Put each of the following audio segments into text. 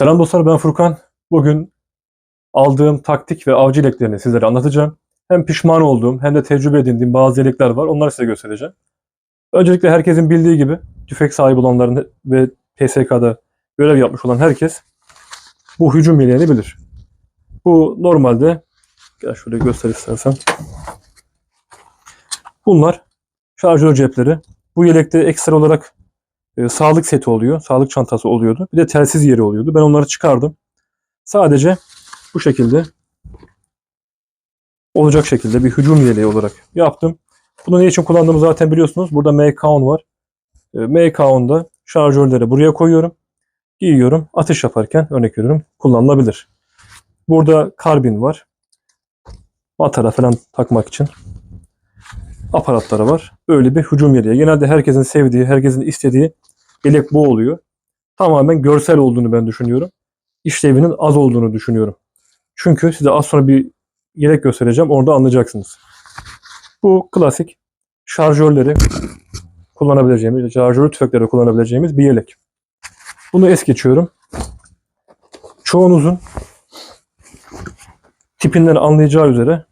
Selam dostlar ben Furkan. Bugün aldığım taktik ve avcı yeleklerini sizlere anlatacağım. Hem pişman olduğum hem de tecrübe edindiğim bazı yelekler var. Onları size göstereceğim. Öncelikle herkesin bildiği gibi tüfek sahibi olanların ve PSK'da görev yapmış olan herkes bu hücum yeleğini bilir. Bu normalde gel şöyle göster istersen. Bunlar şarjör cepleri. Bu yelekte ekstra olarak e, sağlık seti oluyor. Sağlık çantası oluyordu. Bir de telsiz yeri oluyordu. Ben onları çıkardım. Sadece bu şekilde olacak şekilde bir hücum yeleği olarak yaptım. Bunu ne için kullandığımı zaten biliyorsunuz. Burada MK10 var. E, MK10'da şarjörleri buraya koyuyorum. Giyiyorum. Atış yaparken örnek veriyorum kullanılabilir. Burada karbin var. Matara falan takmak için aparatları var. Böyle bir hücum yeleği. Genelde herkesin sevdiği, herkesin istediği yelek bu oluyor. Tamamen görsel olduğunu ben düşünüyorum. İşlevinin az olduğunu düşünüyorum. Çünkü size az sonra bir yelek göstereceğim. Orada anlayacaksınız. Bu klasik şarjörleri kullanabileceğimiz, şarjörlü tüfekleri kullanabileceğimiz bir yelek. Bunu es geçiyorum. Çoğunuzun tipinden anlayacağı üzere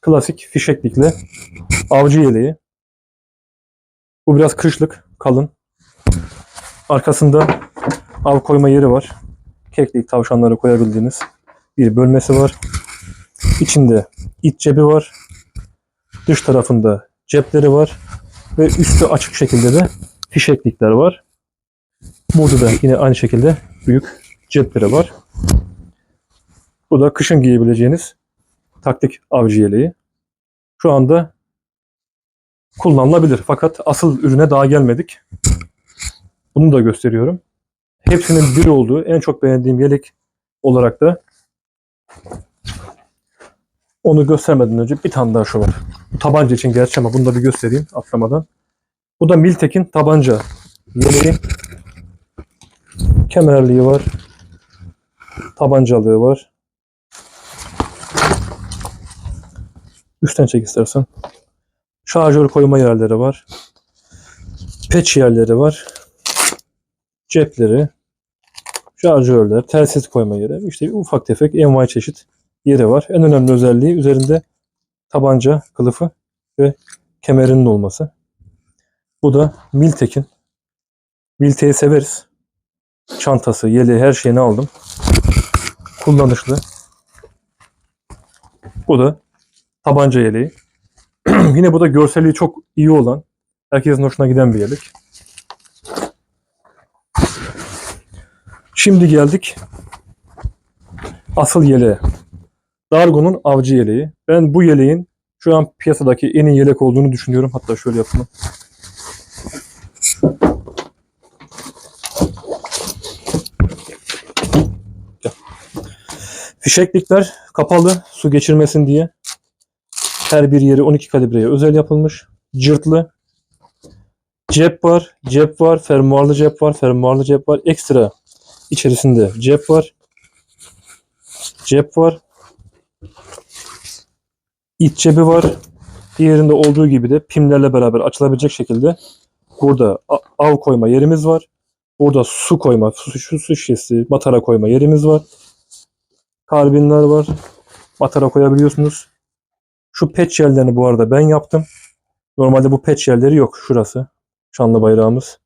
klasik fişeklikle avcı yeleği. Bu biraz kışlık, kalın. Arkasında av koyma yeri var. Keklik tavşanları koyabildiğiniz bir bölmesi var. İçinde iç cebi var. Dış tarafında cepleri var. Ve üstü açık şekilde de fişeklikler var. Burada da yine aynı şekilde büyük cepleri var. Bu da kışın giyebileceğiniz taktik avcı yeleği. Şu anda kullanılabilir. Fakat asıl ürüne daha gelmedik. Bunu da gösteriyorum. Hepsinin bir olduğu en çok beğendiğim yelek olarak da onu göstermeden önce bir tane daha şu var. Bu tabanca için gerçi ama bunu da bir göstereyim atlamadan. Bu da Miltek'in tabanca yeleği. Kemerliği var. Tabancalığı var. Üstten çek istersen. Şarjör koyma yerleri var. Peç yerleri var. Cepleri. Şarjörler, telsiz koyma yeri. İşte ufak tefek envai çeşit yeri var. En önemli özelliği üzerinde tabanca kılıfı ve kemerinin olması. Bu da Miltek'in. Miltek'i severiz. Çantası, yeleği, her şeyini aldım. Kullanışlı. Bu da tabanca yeleği. Yine bu da görselliği çok iyi olan, herkesin hoşuna giden bir yelek. Şimdi geldik asıl yeleğe. Dargo'nun avcı yeleği. Ben bu yeleğin şu an piyasadaki en iyi yelek olduğunu düşünüyorum. Hatta şöyle yapalım. Fişeklikler kapalı su geçirmesin diye her bir yeri 12 kalibreye özel yapılmış. Cırtlı. Cep var. Cep var. Fermuarlı cep var. Fermuarlı cep var. Ekstra içerisinde cep var. Cep var. İç cebi var. Diğerinde olduğu gibi de pimlerle beraber açılabilecek şekilde burada av koyma yerimiz var. Burada su koyma, su, su, su şişesi, matara koyma yerimiz var. Karbinler var. Matara koyabiliyorsunuz. Şu pet yerlerini bu arada ben yaptım. Normalde bu pet yerleri yok. Şurası. Şanlı bayrağımız.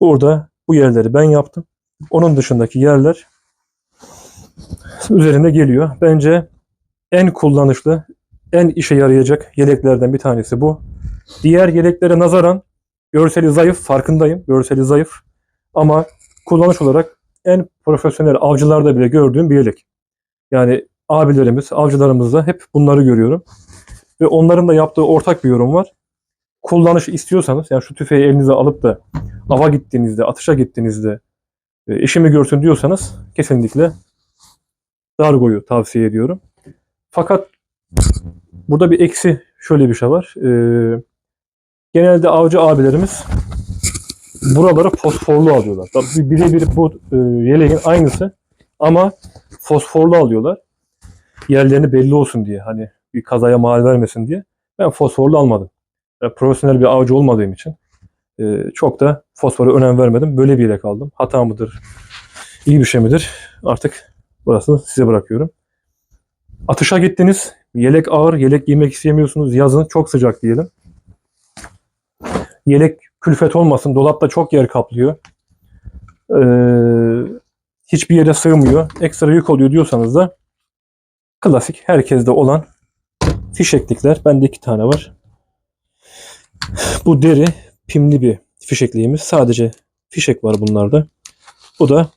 Burada bu yerleri ben yaptım. Onun dışındaki yerler üzerinde geliyor. Bence en kullanışlı, en işe yarayacak yeleklerden bir tanesi bu. Diğer yeleklere nazaran görseli zayıf, farkındayım. Görseli zayıf. Ama kullanış olarak en profesyonel avcılarda bile gördüğüm bir yelek. Yani abilerimiz, avcılarımızda hep bunları görüyorum. Ve onların da yaptığı ortak bir yorum var. Kullanış istiyorsanız, yani şu tüfeği elinize alıp da ava gittiğinizde, atışa gittiğinizde e, işimi görsün diyorsanız kesinlikle Dargo'yu tavsiye ediyorum. Fakat burada bir eksi şöyle bir şey var. E, genelde avcı abilerimiz buraları fosforlu alıyorlar. Tabii birebir bu e, yeleğin aynısı ama fosforlu alıyorlar. Yerlerini belli olsun diye hani bir kazaya mal vermesin diye ben fosforlu almadım. E, profesyonel bir avcı olmadığım için e, çok da fosfora önem vermedim. Böyle bir yelek aldım. Hata mıdır? iyi bir şey midir? Artık burasını size bırakıyorum. Atışa gittiniz. Yelek ağır, yelek giymek istemiyorsunuz. Yazın çok sıcak diyelim. Yelek külfet olmasın. Dolapta çok yer kaplıyor. Ee, hiçbir yere sığmıyor. Ekstra yük oluyor diyorsanız da klasik herkeste olan fişeklikler. Bende iki tane var. Bu deri pimli bir fişekliğimiz. Sadece fişek var bunlarda. Bu da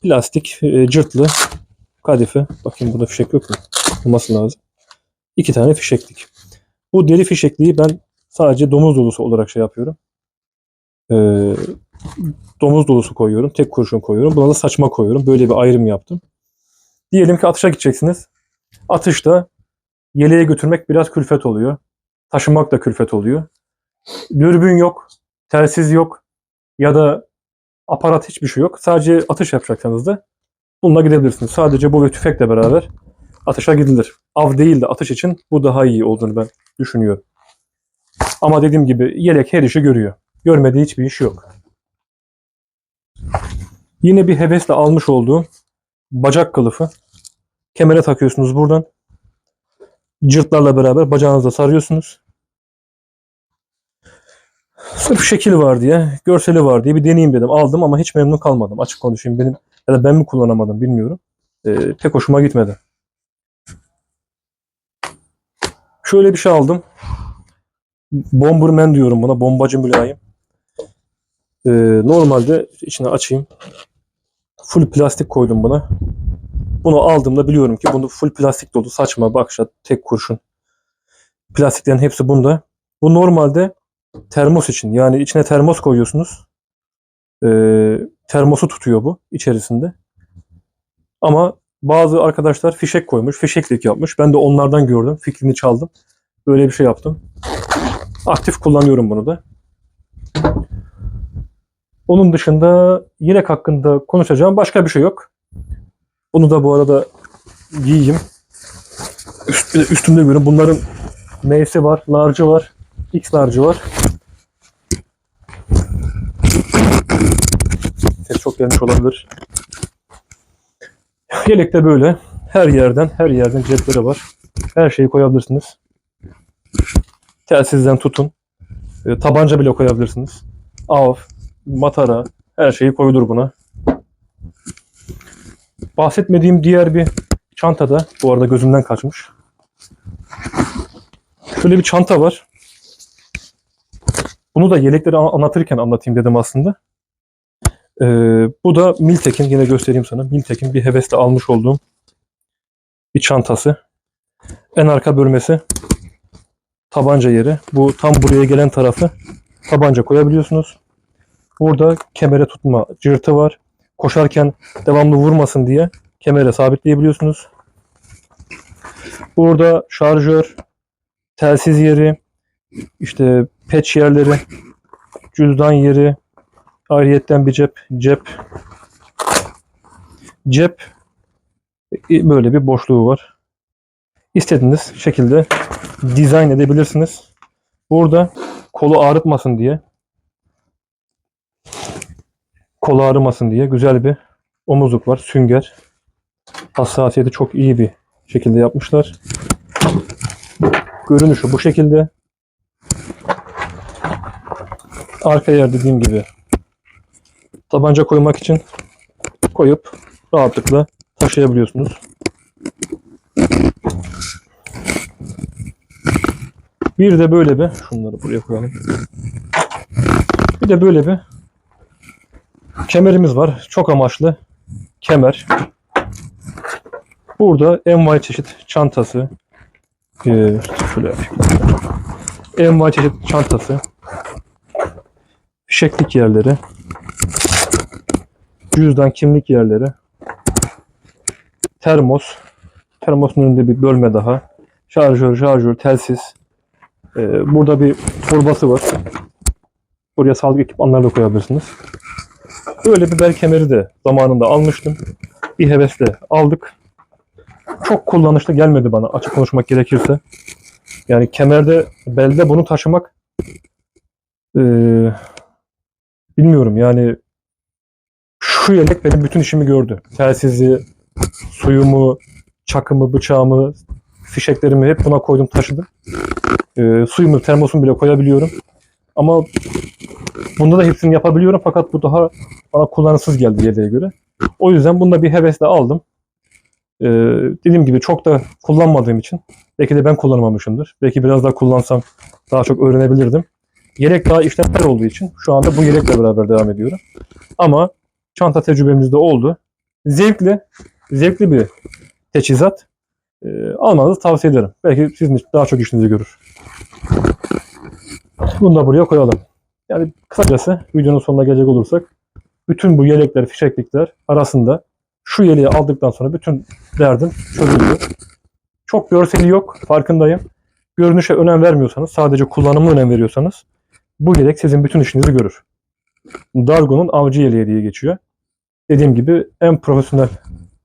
plastik e, cırtlı kadife. Bakayım burada fişek yok mu? Olması lazım. İki tane fişeklik. Bu deri fişekliği ben sadece domuz dolusu olarak şey yapıyorum. Ee, domuz dolusu koyuyorum. Tek kurşun koyuyorum. Buna da saçma koyuyorum. Böyle bir ayrım yaptım. Diyelim ki atışa gideceksiniz. Atışta yeleğe götürmek biraz külfet oluyor. Taşımak da külfet oluyor. Dürbün yok. Telsiz yok. Ya da aparat hiçbir şey yok. Sadece atış yapacaksanız da bununla gidebilirsiniz. Sadece bu ve tüfekle beraber atışa gidilir. Av değil de atış için bu daha iyi olduğunu ben düşünüyorum. Ama dediğim gibi yelek her işi görüyor. Görmediği hiçbir iş yok. Yine bir hevesle almış olduğum bacak kılıfı. Kemere takıyorsunuz buradan. Cırtlarla beraber bacağınıza sarıyorsunuz. Sırf şekil var diye, görseli var diye bir deneyeyim dedim. Aldım ama hiç memnun kalmadım. Açık konuşayım benim ya da ben mi kullanamadım bilmiyorum. Ee, pek hoşuma gitmedi. Şöyle bir şey aldım. Bomberman diyorum buna. Bombacı mülayim. Ee, normalde içine açayım. Full plastik koydum buna. Bunu aldığımda biliyorum ki bunu full plastik dolu. Saçma bakşat tek kurşun. Plastiklerin hepsi bunda. Bu normalde termos için. Yani içine termos koyuyorsunuz. Ee, termosu tutuyor bu içerisinde. Ama bazı arkadaşlar fişek koymuş, fişeklik yapmış. Ben de onlardan gördüm. Fikrini çaldım. Böyle bir şey yaptım. Aktif kullanıyorum bunu da. Onun dışında yelek hakkında konuşacağım başka bir şey yok. Bunu da bu arada giyeyim. Üst, üstümde görün. Bunların M'si var, large'ı var, X large'ı var. Ses çok gelmiş olabilir. Yelek de böyle. Her yerden, her yerden cepleri var. Her şeyi koyabilirsiniz. Telsizden tutun. E, tabanca bile koyabilirsiniz. Av, matara, her şeyi koyulur buna. Bahsetmediğim diğer bir çanta da bu arada gözümden kaçmış. Şöyle bir çanta var. Bunu da yelekleri an- anlatırken anlatayım dedim aslında. Ee, bu da Miltek'in yine göstereyim sana. Miltek'in bir hevesle almış olduğum bir çantası. En arka bölmesi tabanca yeri. Bu tam buraya gelen tarafı tabanca koyabiliyorsunuz. Burada kemere tutma cırtı var. Koşarken devamlı vurmasın diye kemere sabitleyebiliyorsunuz. Burada şarjör, telsiz yeri, işte patch yerleri, cüzdan yeri, ayrıyetten bir cep, cep, cep e, böyle bir boşluğu var. İstediğiniz şekilde dizayn edebilirsiniz. Burada kolu ağrıtmasın diye kolu ağrımasın diye güzel bir omuzluk var. Sünger. Hassasiyeti çok iyi bir şekilde yapmışlar. Görünüşü bu şekilde. Arka yer dediğim gibi tabanca koymak için koyup rahatlıkla taşıyabiliyorsunuz. Bir de böyle bir şunları buraya koyalım. Bir de böyle bir kemerimiz var. Çok amaçlı kemer. Burada envai çeşit çantası. Ee, şöyle yapayım. Envai çeşit çantası. Fişeklik yerleri. Cüzdan kimlik yerleri. Termos. Termosun önünde bir bölme daha. Şarjör, şarjör, telsiz. Ee, burada bir torbası var. Buraya sağlık ekipmanları da koyabilirsiniz. Böyle bir bel kemeri de zamanında almıştım. Bir hevesle aldık. Çok kullanışlı gelmedi bana açık konuşmak gerekirse. Yani kemerde, belde bunu taşımak eee, bilmiyorum yani Şu yelek benim bütün işimi gördü. Telsizi, suyumu, çakımı, bıçağımı, fişeklerimi hep buna koydum taşıdım. Ee, suyumu, termosumu bile koyabiliyorum. Ama bunda da hepsini yapabiliyorum fakat bu daha bana kullanışsız geldi yeleğe göre. O yüzden bunda bir hevesle aldım. Ee, dediğim gibi çok da kullanmadığım için belki de ben kullanamamışımdır. Belki biraz daha kullansam daha çok öğrenebilirdim. Yelek daha işlemler olduğu için şu anda bu yelekle beraber devam ediyorum. Ama çanta tecrübemiz de oldu. Zevkli, zevkli bir teçhizat. Ee, almanızı tavsiye ederim. Belki sizin için daha çok işinizi görür. Bunu da buraya koyalım. Yani kısacası videonun sonuna gelecek olursak bütün bu yelekler, fişeklikler arasında şu yeleği aldıktan sonra bütün derdim çözüldü. Çok görseli yok, farkındayım. Görünüşe önem vermiyorsanız, sadece kullanıma önem veriyorsanız bu yelek sizin bütün işinizi görür. Dargo'nun avcı yeleği diye geçiyor. Dediğim gibi en profesyonel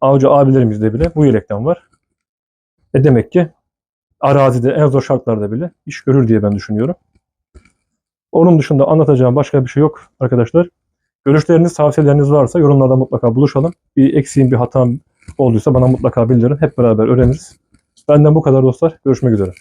avcı abilerimizde bile bu yelekten var. E demek ki arazide en zor şartlarda bile iş görür diye ben düşünüyorum. Onun dışında anlatacağım başka bir şey yok arkadaşlar. Görüşleriniz, tavsiyeleriniz varsa yorumlarda mutlaka buluşalım. Bir eksiğim, bir hatam olduysa bana mutlaka bildirin. Hep beraber öğreniriz. Benden bu kadar dostlar. Görüşmek üzere.